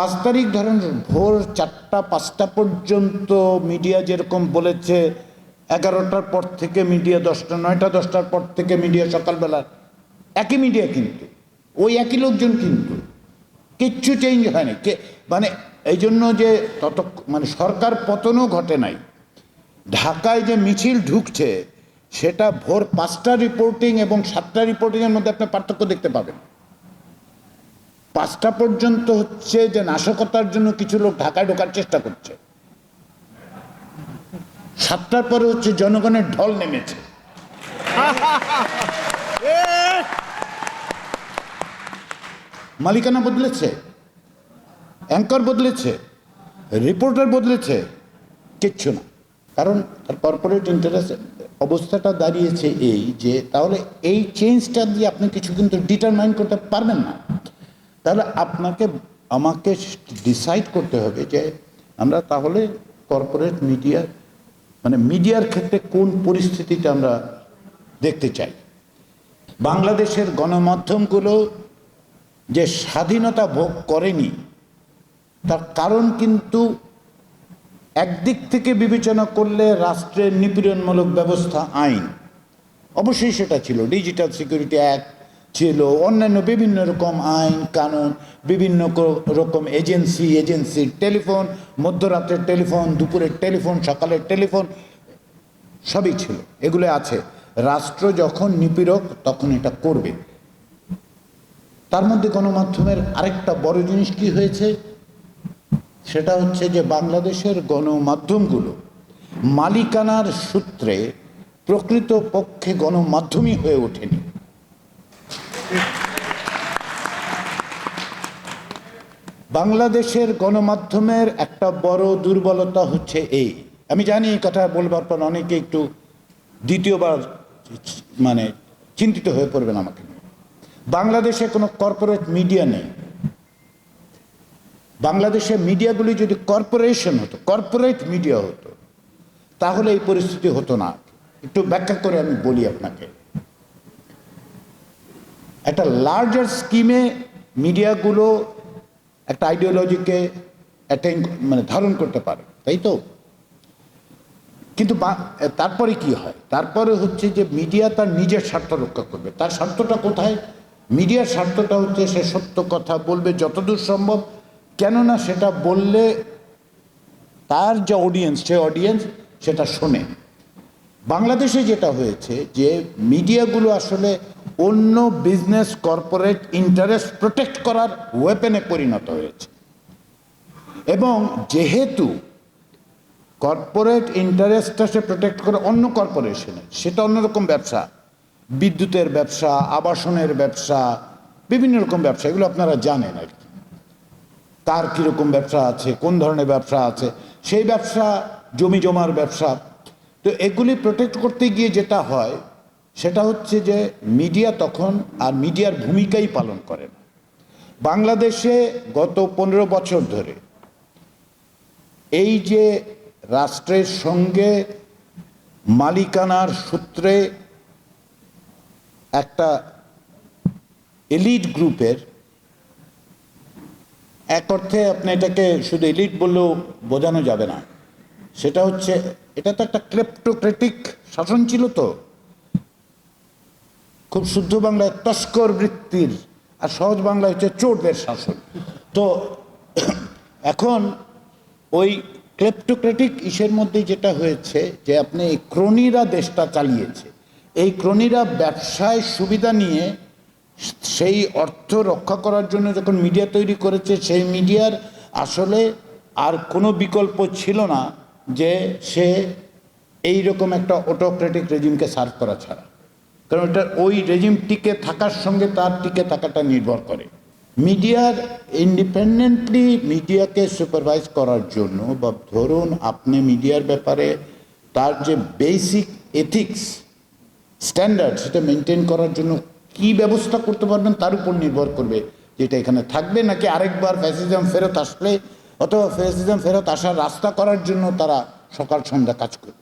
পাঁচ তারিখ ধরেন ভোর চারটা, পাঁচটা পর্যন্ত মিডিয়া যেরকম বলেছে, এগারোটার পর থেকে মিডিয়া দশটা, নয়টা, দশটার পর থেকে মিডিয়া সকালবেলা। একই মিডিয়া কিন্তু, ওই একই লোকজন কিন্তু। কিচ্ছু চেঞ্জ হয়নি কে মানে এই জন্য যে তত মানে সরকার পতনও ঘটে নাই। ঢাকায় যে মিছিল ঢুকছে, সেটা ভোর পাঁচটা রিপোর্টিং এবং সাতটা রিপোর্টিংয়ের মধ্যে আপনি পার্থক্য দেখতে পাবেন। পাঁচটা পর্যন্ত হচ্ছে যে নাশকতার জন্য কিছু লোক ঢাকায় ঢোকার চেষ্টা করছে। সাতটার পরে হচ্ছে জনগণের ঢল নেমেছে। মালিকানা বদলেছে, অ্যাঙ্কর বদলেছে, রিপোর্টার বদলেছে, কিচ্ছু না। কারণ তার কর্পোরেট ইন্টারেস্ট অবস্থাটা দাঁড়িয়েছে এই যে, তাহলে এই চেঞ্জটা দিয়ে আপনি কিছু কিন্তু ডিটারমাইন করতে পারবেন না। তাহলে আপনাকে, আমাকে ডিসাইড করতে হবে যে আমরা তাহলে কর্পোরেট মিডিয়া মানে মিডিয়ার ক্ষেত্রে কোন পরিস্থিতিটা আমরা দেখতে চাই। বাংলাদেশের গণমাধ্যমগুলো যে স্বাধীনতা ভোগ করেনি, তার কারণ কিন্তু একদিক থেকে বিবেচনা করলে রাষ্ট্রের নিপীড়নমূলক ব্যবস্থা আইন। অবশ্যই সেটা ছিল। ডিজিটাল সিকিউরিটি অ্যাক্ট ছিল। অন্যান্য বিভিন্ন রকম আইন, কানুন, বিভিন্ন রকম এজেন্সি, এজেন্সির টেলিফোন, মধ্যরাতের টেলিফোন, দুপুরের টেলিফোন, সকালের টেলিফোন, সবই ছিল। এগুলো আছে। রাষ্ট্র যখন নিপীড়ক, তখন এটা করবে। তার মধ্যে গণমাধ্যমের আরেকটা বড় জিনিস কি হয়েছে? সেটা হচ্ছে যে বাংলাদেশের গণমাধ্যমগুলো মালিকানার সূত্রে প্রকৃত পক্ষে গণমাধ্যমই হয়ে ওঠেনি। বাংলাদেশের গণমাধ্যমের একটা বড় দুর্বলতা হচ্ছে এই। আমি জানি এই কথা বলবার পর অনেকে একটু দ্বিতীয়বার মানে চিন্তিত হয়ে পড়বেন আমাকে বাংলাদেশে কোনো কর্পোরেট মিডিয়া নেই। বাংলাদেশে মিডিয়াগুলি যদি কর্পোরেশন হতো কর্পোরেট মিডিয়া হতো, তাহলে এই পরিস্থিতি হতো না। একটু ব্যাখ্যা করে আমি বলি আপনাকে। একটা লার্জার স্কিমে মিডিয়াগুলো একটা আইডিওলজিকে অ্যাটেন মানে ধারণ করতে পারে, তাই তো? কিন্তু তারপরে কি হয়? তারপরে হচ্ছে যে মিডিয়া তার নিজের স্বার্থ রক্ষা করবে। তার স্বার্থটা কোথায়? মিডিয়ার স্বার্থটা হচ্ছে সে সত্য কথা বলবে যতদূর সম্ভব, কেননা সেটা বললে তার যে অডিয়েন্স সে অডিয়েন্স সেটা শোনে। বাংলাদেশে যেটা হয়েছে যে মিডিয়াগুলো আসলে অন্য বিজনেস কর্পোরেট ইন্টারেস্ট প্রোটেক্ট করার ওয়েপেনে পরিণত হয়েছে। এবং যেহেতু কর্পোরেট ইন্টারেস্টটা সে প্রোটেক্ট করে অন্য কর্পোরেশনে সেটা অন্যরকম ব্যবসা, বিদ্যুতের ব্যবসা, আবাসনের ব্যবসা, বিভিন্ন রকম ব্যবসা, এগুলো আপনারা জানেন আর কি। তার কীরকম ব্যবসা আছে, কোন ধরনের ব্যবসা আছে, সেই ব্যবসা, জমি জমার ব্যবসা তো এগুলি প্রোটেক্ট করতে গিয়ে যেটা হয়, সেটা হচ্ছে যে মিডিয়া তখন আর মিডিয়ার ভূমিকাই পালন করে না। বাংলাদেশে গত পনেরো বছর ধরে এই যে রাষ্ট্রের সঙ্গে মালিকানার সূত্রে একটা এলিট গ্রুপের, এক অর্থে আপনি এটাকে শুধু এলিট বললেও বোঝানো যাবে না। সেটা হচ্ছে, এটা তো একটা ক্লেপ্টোক্রেটিক শাসন ছিল তো। খুব শুদ্ধ বাংলায় তস্কর বৃত্তির আর সহজ বাংলায় হচ্ছে চোরদের শাসন। তো এখন ওই ক্লেপ্টোক্রেটিক ইসের মধ্যে যেটা হয়েছে যে আপনি এই ক্রোনিরা দেশটা চালিয়েছে। এই ক্রোনিরা ব্যবসায় সুবিধা নিয়ে সেই অর্থ রক্ষা করার জন্য যখন মিডিয়া তৈরি করেছে, সেই মিডিয়ার আসলে আর কোনো বিকল্প ছিল না। যে সে এই রকম একটা অটোক্রেটিক রেজিমকে সার্ভ করা ছাড়া। কারণ এটা ওই রেজিম টিকে থাকার সঙ্গে তার টিকে থাকাটা নির্ভর করে। মিডিয়ার ইন্ডিপেন্ডেন্টলি মিডিয়াকে সুপারভাইজ করার জন্য বা ধরুন আপনি মিডিয়ার ব্যাপারে তার যে বেসিক এথিক্স স্ট্যান্ডার্ড সেটা মেনটেন করার জন্য কি ব্যবস্থা করতে পারবেন তার উপর নির্ভর করবে যেটা এখানে থাকবে নাকি আরেকবার ফ্যাসিজম ফেরত আসলে অথবা ফেসিজম ফেরত আসার রাস্তা করার জন্য তারা সকাল সন্ধ্যা কাজ করবে